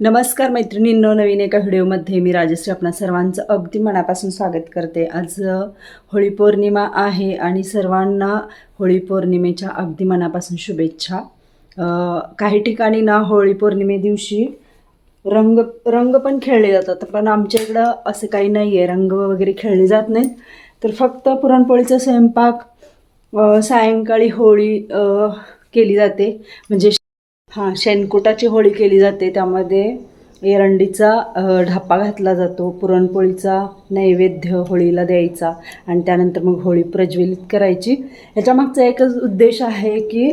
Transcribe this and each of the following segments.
नमस्कार मैत्रिणींनो नवीन एका व्हिडिओमध्ये मी राजश्री आपणा सर्वांचं अगदी मनापासून स्वागत करते. आज होळी पौर्णिमा आहे आणि सर्वांना होळी पौर्णिमेच्या अगदी मनापासून शुभेच्छा. काही ठिकाणी ना होळी पौर्णिमे दिवशी रंग रंग पण खेळले जातात पण आमच्या इकडं असं काही नाही आहे रंग वगैरे खेळले जात नाहीत. तर फक्त पुरणपोळीचा स्वयंपाक सायंकाळी होळी केली जाते. म्हणजे हां शेणकुटाची होळी केली जाते. त्यामध्ये एरंडीचा ढापा घातला जातो. पुरणपोळीचा नैवेद्य होळीला द्यायचा आणि त्यानंतर मग होळी प्रज्वलित करायची. ह्याच्यामागचा एकच उद्देश आहे की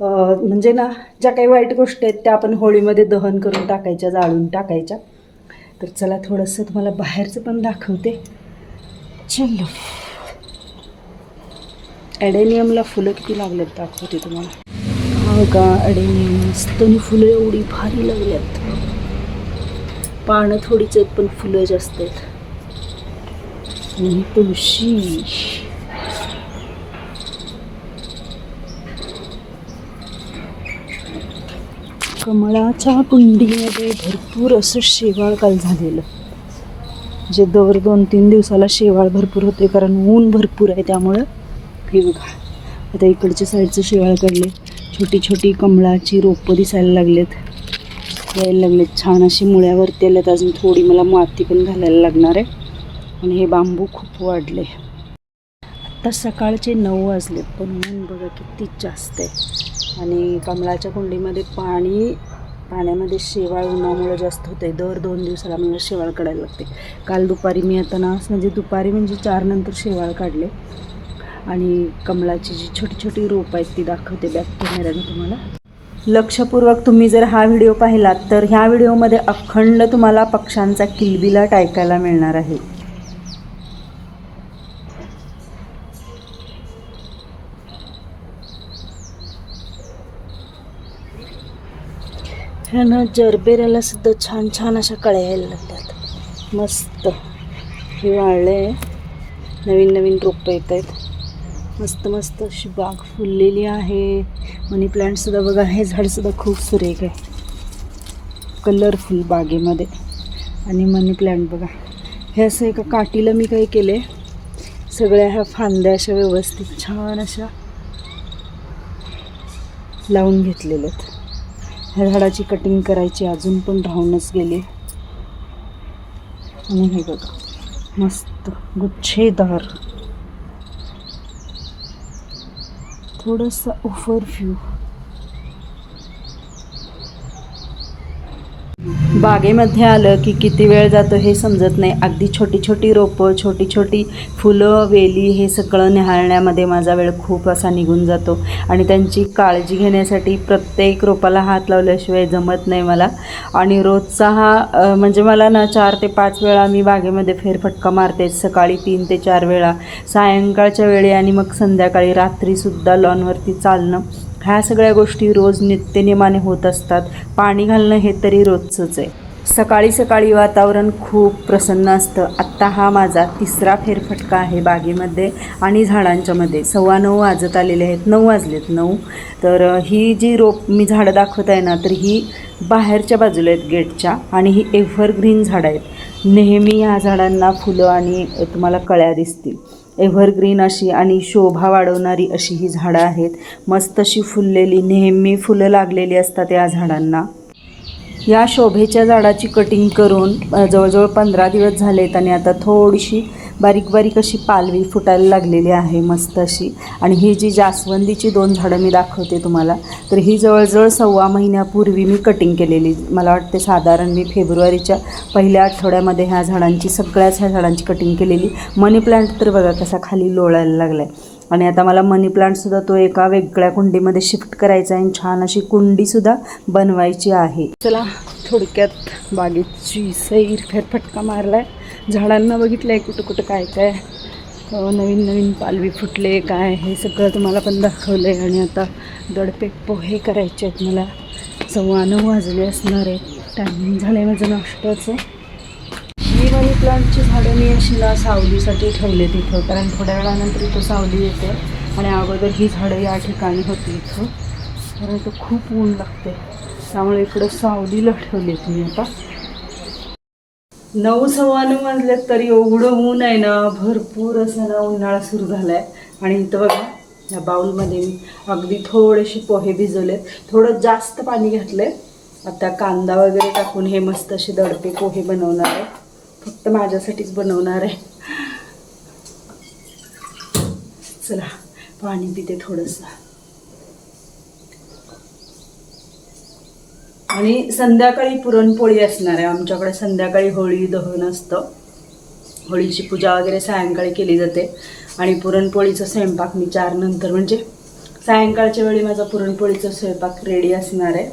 म्हणजे ना ज्या काही वाईट गोष्टी आहेत त्या आपण होळीमध्ये दहन करून टाकायच्या जाळून टाकायच्या. तर चला थोडंसं तुम्हाला बाहेरचं पण दाखवते. चलो. ॲडेनियमला फुलं किती लागलेत दाखवते तुम्हाला. हा का अडेनियम स्तन फुलं एवढी भारी लागल्यात. पानं थोडीच आहेत पण फुलं जास्त आहेत. आणि तुळशी. कमळाच्या कुंडीमध्ये भरपूर असं शेवाळ काल झालेलं. जे दर दोन तीन दिवसाला शेवाळ भरपूर होते कारण ऊन भरपूर आहे त्यामुळं. हे बघा आता इकडच्या साईडचं शेवाळ काढले छोटी छोटी कमळाची रोपं दिसायला लागलेत. यायला लागलेत. छान अशी मुळ्यावरती आल्यात. अजून थोडी मला माती पण घालायला लागणार आहे. आणि हे बांबू खूप वाढले. आत्ता सकाळचे नऊ वाजले पण ऊन बघा किती जास्त आहे. आणि कमळाच्या कुंडीमध्ये पाणी पाण्यामध्ये शेवाळ उन्हामुळे जास्त होते दर दोन दिवसाला मला शेवाळ काढायला लागते. काल दुपारी मी आता ना म्हणजे दुपारी म्हणजे चारनंतर शेवाळ काढले. आणि कमळाची जी छोटी छोटी रोप आहेत ती दाखवते बॅक कॅमेऱ्याने तुम्हाला. लक्षपूर्वक तुम्ही जर हा व्हिडिओ पाहिलात तर ह्या व्हिडिओमध्ये अखंड तुम्हाला पक्ष्यांचा किलबिलाट ऐकायला मिळणार आहे. ह्या ना जरबेऱ्याला सुद्धा छान छान अशा कळ्या यायला लागल्यात. मस्त. हे वाळले नवीन नवीन रोपं येत आहेत. मस्त मस्त अशी बाग फुललेली आहे. मनी प्लांटसुद्धा बघा हे झाडसुद्धा खूप सुरेख आहे. कलरफुल बागेमध्ये. आणि मनी प्लांट बघा. हे असं एका काठीला मी काही केले सगळ्या ह्या फांद्या अशा व्यवस्थित छान अशा लावून घेतलेल्या आहेत. ह्या झाडाची कटिंग करायची अजून पण राहूनच गेली. आणि हे बघा मस्त गुच्छेदार. थोडंसं ओव्हरव्ह्यू बागेमध्ये आलं की किती वेळ जातो हे समजत नाही. अगदी छोटी छोटी रोपं छोटी छोटी फुलं वेली हे सगळं निहाळण्यामध्ये माझा वेळ खूप असा निघून जातो. आणि त्यांची काळजी घेण्यासाठी प्रत्येक रोपाला हात लावल्याशिवाय जमत नाही मला. आणि रोजचा हा म्हणजे मला ना चार ते पाच वेळा मी बागेमध्ये फेरफटका मारते. सकाळी तीन ते चार वेळा. सायंकाळच्या वेळी आणि मग संध्याकाळी रात्रीसुद्धा लॉनवरती चालणं. ह्या सगळ्या गोष्टी रोज नित्यनियमाने होत असतात. पाणी घालणं हे तरी रोजचंच आहे. सकाळी सकाळी वातावरण खूप प्रसन्न असतं. आत्ता हा माझा तिसरा फेरफटका आहे बागेमध्ये आणि झाडांच्यामध्ये सव्वा नऊ वाजत आलेले आहेत. नऊ वाजलेत नऊ. तर ही जी रोप मी झाडं दाखवत आहे ना तर ही बाहेरच्या बाजूला आहेत गेटच्या आणि ही एव्हरग्रीन झाडं आहेत. नेहमी ह्या झाडांना फुलं आणि तुम्हाला कळ्या दिसतील. एव्हरग्रीन अशी आणि शोभा वाढवणारी अशी ही झाडं आहेत. मस्त अशी फुललेली नेहमी फुलं लागलेली असतात या झाडांना. या शोभेच्या झाडाची कटिंग करून जवळजवळ पंधरा दिवस झालेत आणि आता थोडीशी बारीक बारीक अशी पालवी फुटायला लागलेली आहे मस्त अशी. आणि ही जी जास्वंदीची दोन झाडं मी दाखवते तुम्हाला तर ही जवळजवळ सव्वा महिन्यापूर्वी मी कटिंग केलेली. मला वाटते साधारण मी फेब्रुवारीच्या पहिल्या आठवड्यामध्ये ह्या झाडांची सगळ्याच ह्या झाडांची कटिंग केलेली. मनी प्लांट तर बघा कसा खाली लोळायला लागला आहे आणि आता मला मनी प्लांटसुद्धा तो एका वेगळ्या कुंडीमध्ये शिफ्ट करायचा आहे आणि छान अशी कुंडीसुद्धा बनवायची आहे. चला थोडक्यात बागेची सैर फेरफटका मारला आहे झाडांना बघितलं आहे कुठं कुठं काय काय. नवीन नवीन पालवी फुटले काय हे सगळं तुम्हाला पण दाखवलं आहे आणि आता दडपेक पोहे करायचे आहेत मला. सव्वा नऊ वाजले असणार आहे टायमिंग झालं आहे माझं नाश्त्याचं. ही मनी प्लांटची झाडं मी अशी ना सावलीसाठी ठेवले तिथं. कारण थोड्या वेळानंतर इथं सावली येते. आणि अगोदर ही झाडं या ठिकाणी होती इथं. कारण इथं खूप ऊन लागते त्यामुळे इकडं सावलीला ठेवले मी आता. नऊ सव्वा नऊ वाजले तरी एवढं ऊन आहे ना भरपूर असं ना उन्हाळा सुरू झाला आहे आणि इथं बघा या बाऊलमध्ये मी अगदी थोडेसे पोहे भिजवले थोडं जास्त पाणी घातले आता कांदा वगैरे टाकून हे मस्त असे दडपे पोहे बनवणार आहे. फक्त माझ्यासाठीच बनवणार आहे. चला पाणी पिते थोडंसं. आणि संध्याकाळी पुरणपोळी असणार आहे. आमच्याकडे संध्याकाळी होळी दहन असतं. होळीची पूजा वगैरे सायंकाळी केली जाते. आणि पुरणपोळीचा स्वयंपाक मी चार नंतर म्हणजे सायंकाळच्या वेळी माझा पुरणपोळीचा स्वयंपाक रेडी असणार आहे.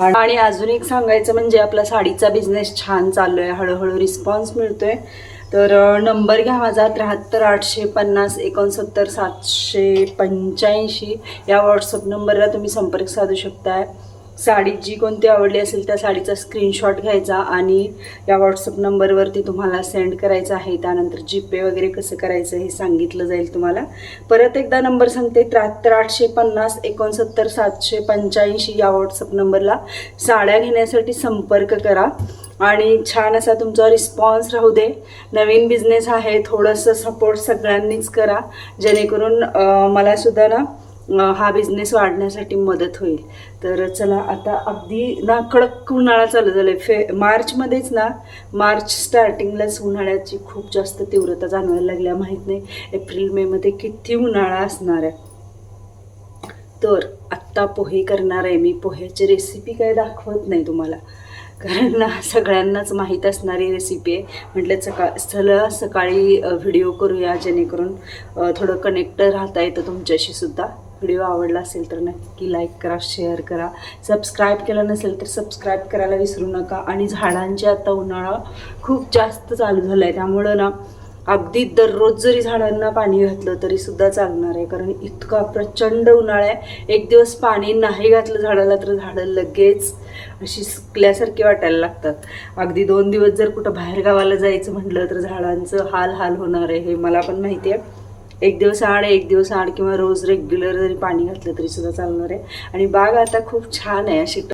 आणि- अजून एक सांगायचं म्हणजे आपला साडीचा बिझनेस छान चालू आहे. हळूहळू रिस्पॉन्स मिळतोय. तर नंबर घ्या माझा त्र्याहत्तर आठशे पन्नास एकोणसत्तर सातशे पंच्याऐंशी. या व्हॉट्सअप नंबरला तुम्ही संपर्क साधू शकताय. साडी जी कोणती आवडली असेल त्या साडीचा स्क्रीनशॉट घ्यायचा आणि या व्हॉट्सअप नंबरवरती तुम्हाला सेंड करायचं आहे. त्यानंतर जीपे वगैरे कसं करायचं हे सांगितलं जाईल तुम्हाला. परत एकदा नंबर सांगते त्र्याहत्तर आठशे पन्नास एकोणसत्तर सातशे पंच्याऐंशी या व्हॉट्सअप नंबरला साड्या घेण्यासाठी संपर्क करा. आणि छान असा तुमचा रिस्पॉन्स राहू दे. नवीन बिझनेस आहे थोडंसं सपोर्ट सगळ्यांनीच करा. जेणेकरून मला सुद्धा ना हा बिझनेस वाढण्यासाठी मदत होईल. तर चला आता अगदी ना कडक उन्हाळा चालू झाला आहे फे मार्चमध्येच ना मार्च स्टार्टिंगलाच उन्हाळ्याची खूप जास्त तीव्रता जाणवायला लागल्या माहीत नाही एप्रिल मेमध्ये किती उन्हाळा असणार आहे. तर आत्ता पोहे करणार आहे मी. पोह्याची रेसिपी काय दाखवत नाही तुम्हाला. कारण ना सगळ्यांनाच माहीत असणारी रेसिपी आहे. म्हटलं सका चला सकाळी व्हिडिओ करूया जेणेकरून थोडं कनेक्ट राहता येतं तुमच्याशी सुद्धा. व्हिडिओ आवडला असेल तर नक्की लाईक करा शेअर करा. सबस्क्राईब केलं नसेल तर सबस्क्राईब करायला विसरू नका. आणि झाडांचे आता उन्हाळा खूप जास्त चालू झाला आहे त्यामुळं ना अगदी दररोज जरी झाडांना पाणी घातलं तरी सुद्धा चालणार आहे. कारण इतका प्रचंड उन्हाळा आहे. एक दिवस पाणी नाही घातलं झाडाला तर झाडं लगेच अशी सुकल्यासारखी वाटायला लागतात. अगदी दोन दिवस जर कुठं बाहेर गावाला जायचं म्हटलं तर झाडांचं हाल हाल होणार आहे हे मला पण माहिती आहे. एक दिवस आड एक दिवस आड किंवा रोज रेग्युलर जरी पाणी घातलं तरी सुद्धा चालणार आहे. आणि बाग आता खूप छान आहे अशी.